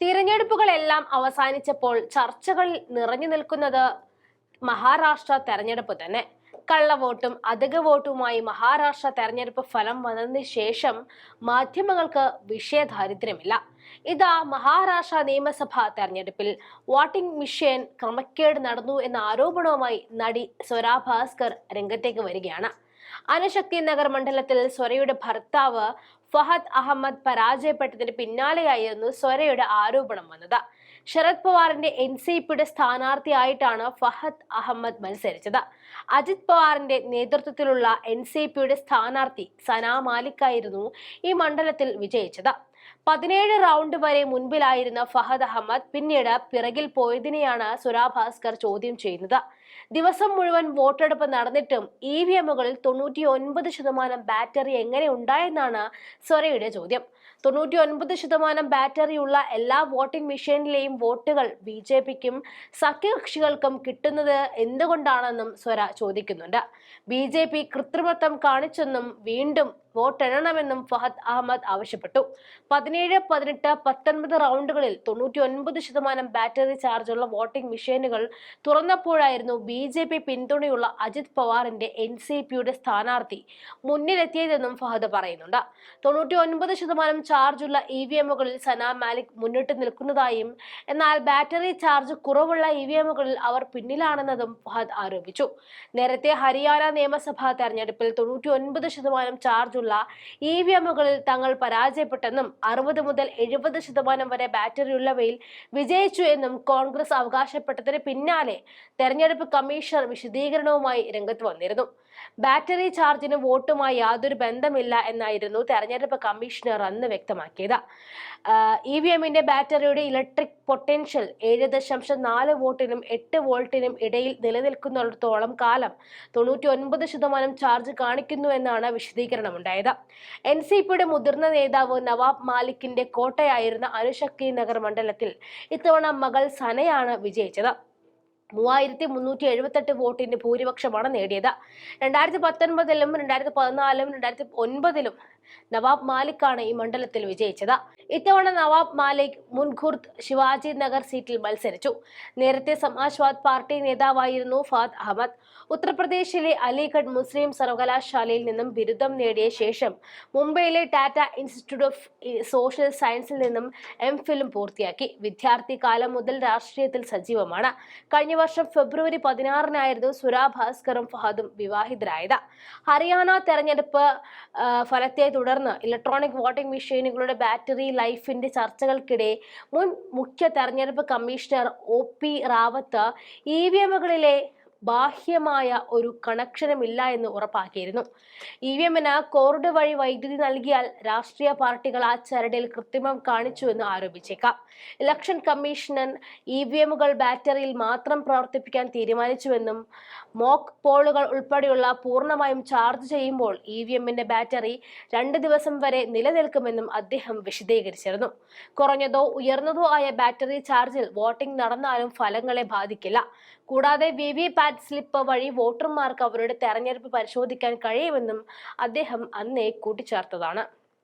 തിരഞ്ഞെടുപ്പുകളെല്ലാം അവസാനിച്ചപ്പോൾ ചർച്ചകളിൽ നിറഞ്ഞു നിൽക്കുന്നത് മഹാരാഷ്ട്ര തെരഞ്ഞെടുപ്പ് തന്നെ. കള്ളവോട്ടും അധിക വോട്ടുമായി മഹാരാഷ്ട്ര തെരഞ്ഞെടുപ്പ് ഫലം വന്നതിന് ശേഷം മാധ്യമങ്ങൾക്ക് വിഷയദാരിദ്ര്യമില്ല. ഇതാ മഹാരാഷ്ട്ര നിയമസഭാ തെരഞ്ഞെടുപ്പിൽ വോട്ടിംഗ് മെഷീൻ ക്രമക്കേട് നടന്നു എന്ന ആരോപണവുമായി നടി സ്വരാ ഭാസ്കർ രംഗത്തേക്ക് വരികയാണ്. അനുശക്തി നഗർ മണ്ഡലത്തിൽ സ്വരയുടെ ഭർത്താവ് ഫഹദ് അഹമ്മദ് പരാജയപ്പെട്ടതിന് പിന്നാലെയായിരുന്നു സ്വരയുടെ ആരോപണം വന്നത്. ശരത് പവാറിന്റെ എൻ സി പിയുടെ സ്ഥാനാർത്ഥിയായിട്ടാണ് ഫഹദ് അഹമ്മദ് മത്സരിച്ചത്. അജിത് പവാറിന്റെ നേതൃത്വത്തിലുള്ള എൻ സി പിയുടെ സ്ഥാനാർത്ഥി സനാ മാലിക്കായിരുന്നു ഈ മണ്ഡലത്തിൽ വിജയിച്ചത്. പതിനേഴ് റൗണ്ട് വരെ മുൻപിലായിരുന്ന ഫഹദ് അഹമ്മദ് പിന്നീട് പിറകിൽ പോയതിനെയാണ് സുരാഭാസ്കർ ചോദ്യം ചെയ്യുന്നത്. ദിവസം മുഴുവൻ വോട്ടെടുപ്പ് നടന്നിട്ടും ഇ വി എമ്മുകളിൽ തൊണ്ണൂറ്റി ഒൻപത് ശതമാനം ബാറ്ററി എങ്ങനെ ഉണ്ടായെന്നാണ് സ്വരയുടെ ചോദ്യം. തൊണ്ണൂറ്റി ഒൻപത് ശതമാനം ബാറ്ററിയുള്ള എല്ലാ വോട്ടിംഗ് മെഷീനിലെയും വോട്ടുകൾ ബി ജെ പിക്കും സഖ്യകക്ഷികൾക്കും കിട്ടുന്നത് എന്തുകൊണ്ടാണെന്നും സ്വര ചോദിക്കുന്നുണ്ട്. ബി ജെ പി കൃത്രിമത്വം കാണിച്ചെന്നും വീണ്ടും വോട്ടെണ്ണണമെന്നും ഫഹദ് അഹമ്മദ് ആവശ്യപ്പെട്ടു. പതിനേഴ് പതിനെട്ട് പത്തൊൻപത് റൗണ്ടുകളിൽ തൊണ്ണൂറ്റി ഒൻപത് ശതമാനം ബാറ്ററി ചാർജുള്ള വോട്ടിംഗ് മെഷീനുകൾ തുറന്നപ്പോഴായിരുന്നു ബി ജെ പി പിന്തുണയുള്ള അജിത് പവാറിന്റെ എൻ സി പിയുടെ സ്ഥാനാർത്ഥി മുന്നിലെത്തിയതെന്നും ഫഹദ് പറയുന്നുണ്ട്. തൊണ്ണൂറ്റി ഒൻപത് ശതമാനം ചാർജുള്ള ഇ വി എമ്മുകളിൽ സന മാലിക് മുന്നിട്ട് നിൽക്കുന്നതായും എന്നാൽ ബാറ്ററി ചാർജ് കുറവുള്ള ഇ വി എമ്മുകളിൽ അവർ പിന്നിലാണെന്നതും ഫഹദ് ആരോപിച്ചു. നേരത്തെ ഹരിയാന നിയമസഭാ തെരഞ്ഞെടുപ്പിൽ തൊണ്ണൂറ്റി ഒൻപത് ശതമാനം ചാർജുള്ള ഇ വി എമ്മുകളിൽ തങ്ങൾ പരാജയപ്പെട്ടെന്നും അറുപത് മുതൽ എഴുപത് ശതമാനം വരെ ബാറ്ററിയുള്ളവയിൽ വിജയിച്ചു എന്നും കോൺഗ്രസ് അവകാശപ്പെട്ടതിന് പിന്നാലെ തെരഞ്ഞെടുപ്പ് കമ്മീഷണർ വിശദീകരണവുമായി രംഗത്ത് വന്നിരുന്നു. ബാറ്ററി ചാർജിന് വോട്ടുമായി യാതൊരു ബന്ധമില്ല എന്നായിരുന്നു തെരഞ്ഞെടുപ്പ് കമ്മീഷണർ അന്ന് വ്യക്തമാക്കിയത്. ഇ വി എമ്മിന്റെ ബാറ്ററിയുടെ ഇലക്ട്രിക് പൊട്ടൻഷ്യൽ ഏഴ് ദശാംശം നാല് വോട്ടിനും എട്ട് വോൾട്ടിനും ഇടയിൽ നിലനിൽക്കുന്നിടത്തോളം കാലം തൊണ്ണൂറ്റി ഒൻപത് ശതമാനം ചാർജ് കാണിക്കുന്നു എന്നാണ് വിശദീകരണമുണ്ടായത്. എൻ സി പിയുടെ മുതിർന്ന നേതാവ് നവാബ് മാലിക്കിന്റെ കോട്ടയായിരുന്ന അനുശക്തി നഗർ മണ്ഡലത്തിൽ ഇത്തവണ മകൾ സനയാണ് വിജയിച്ചത്. മൂവായിരത്തി മുന്നൂറ്റി എഴുപത്തെട്ട് വോട്ടിന്റെ ഭൂരിപക്ഷമാണ് നേടിയത്. രണ്ടായിരത്തി പത്തൊൻപതിലും രണ്ടായിരത്തി പതിനാലിലും രണ്ടായിരത്തി ഒൻപതിലും നവാബ് മാലിക്കാണ് ഈ മണ്ഡലത്തിൽ വിജയിച്ചത്. ഇത്തവണ നവാബ് മാലിക് മുൻഖുർദ് ശിവാജി നഗർ സീറ്റിൽ മത്സരിച്ചു. നേരത്തെ സമാജ്വാദ് പാർട്ടി നേതാവായിരുന്നു ഫാദ് അഹമ്മദ്. ഉത്തർപ്രദേശിലെ അലിഗഡ് മുസ്ലിം സർവകലാശാലയിൽ നിന്നും ബിരുദം നേടിയ ശേഷം മുംബൈയിലെ ടാറ്റ ഇൻസ്റ്റിറ്റ്യൂട്ട് ഓഫ് സോഷ്യൽ സയൻസിൽ നിന്നും എം ഫിലും പൂർത്തിയാക്കി. വിദ്യാർത്ഥി കാലം മുതൽ രാഷ്ട്രീയത്തിൽ സജീവമാണ്. കഴിഞ്ഞ വർഷം ഫെബ്രുവരി പതിനാറിനായിരുന്നു സുരാ ഭാസ്കറും ഫഹദും വിവാഹിതരായത്. ഹരിയാന തെരഞ്ഞെടുപ്പ് ഫലത്തെ തുടർന്ന് ഇലക്ട്രോണിക് വോട്ടിംഗ് മെഷീനുകളുടെ ബാറ്ററി ലൈഫിന്റെ ചർച്ചകൾക്കിടെ മുൻ മുഖ്യ തെരഞ്ഞെടുപ്പ് commissioner O P Rawat E V എമ്മുകളിലെ ബാഹ്യമായ ഒരു കണക്ഷനുമില്ല എന്ന് ഉറപ്പാക്കിയിരുന്നു. ഇ വി എമ്മിന് കോർഡ് വഴി വൈദ്യുതി നൽകിയാൽ രാഷ്ട്രീയ പാർട്ടികൾ ആ ചരടിൽ കൃത്രിമം കാണിച്ചു എന്ന് ആരോപിച്ചേക്കാം. ഇലക്ഷൻ കമ്മീഷൻ ഇ വി എമ്മുകൾ ബാറ്ററിയിൽ മാത്രം പ്രവർത്തിപ്പിക്കാൻ തീരുമാനിച്ചുവെന്നും മോക്ക് പോളുകൾ ഉൾപ്പെടെയുള്ള പൂർണമായും ചാർജ് ചെയ്യുമ്പോൾ ഇ വി എമ്മിന്റെ ബാറ്ററി രണ്ട് ദിവസം വരെ നിലനിൽക്കുമെന്നും അദ്ദേഹം വിശദീകരിച്ചിരുന്നു. കുറഞ്ഞതോ ഉയർന്നതോ ആയ ബാറ്ററി ചാർജിൽ വോട്ടിംഗ് നടന്നാലും ഫലങ്ങളെ ബാധിക്കില്ല. കൂടാതെ വി വി പാറ്റ് സ്ലിപ്പ് വഴി വോട്ടർമാർക്ക് അവരുടെ തെരഞ്ഞെടുപ്പ് പരിശോധിക്കാൻ കഴിയുമെന്നും അദ്ദേഹം അന്നേ കൂട്ടിച്ചേർത്തതാണ്.